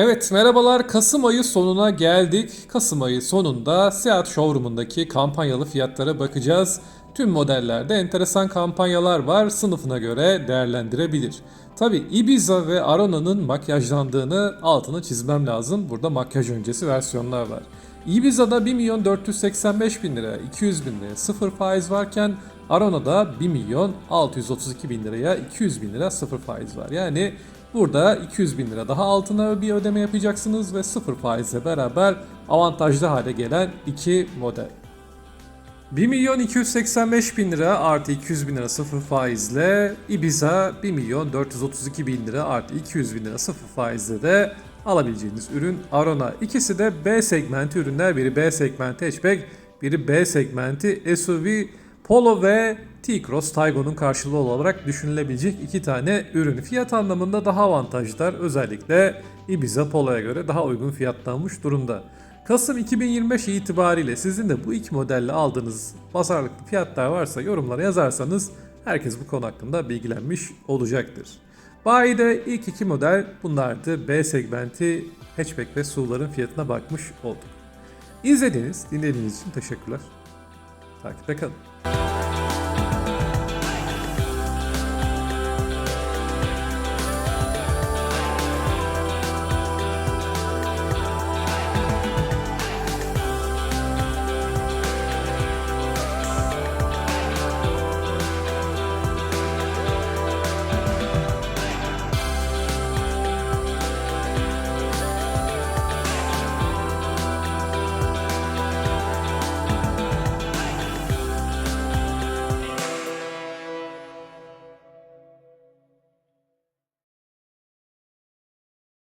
Evet merhabalar Kasım ayı sonuna geldik. Kasım ayı sonunda Seat Showroom'undaki kampanyalı fiyatlara bakacağız. Tüm modellerde enteresan kampanyalar var sınıfına göre değerlendirebilir. Tabi Ibiza ve Arona'nın makyajlandığını altını çizmem lazım. Burada makyaj öncesi versiyonlar var. Ibiza'da 1 milyon 485 bin lira, 200 bin liraya sıfır faiz varken Arona'da 1 milyon 632 bin liraya 200 bin lira sıfır faiz var. Yani burada 200 bin lira daha altına bir ödeme yapacaksınız ve sıfır faizle beraber avantajlı hale gelen iki model. 1 milyon 285 bin lira artı 200 bin lira sıfır faizle Ibiza 1 milyon 432 bin lira artı 200 bin lira sıfır faizle de alabileceğiniz ürün Arona. İkisi de B segmenti ürünler. Biri B segmenti hatchback, biri B segmenti SUV Polo ve T-Cross Taygo'nun karşılığı olarak düşünülebilecek iki tane ürün. Fiyat anlamında daha avantajlılar. Özellikle Ibiza Polo'ya göre daha uygun fiyatlanmış durumda. Kasım 2025 itibariyle sizin de bu iki modelle aldığınız pazarlıklı fiyatlar varsa yorumlara yazarsanız herkes bu konu hakkında bilgilenmiş olacaktır. Bayi'de ilk iki model bunlardı. B segmenti hatchback ve SUV'ların fiyatına bakmış olduk. İzlediğiniz, dinlediğiniz için teşekkürler. Takipte kalın.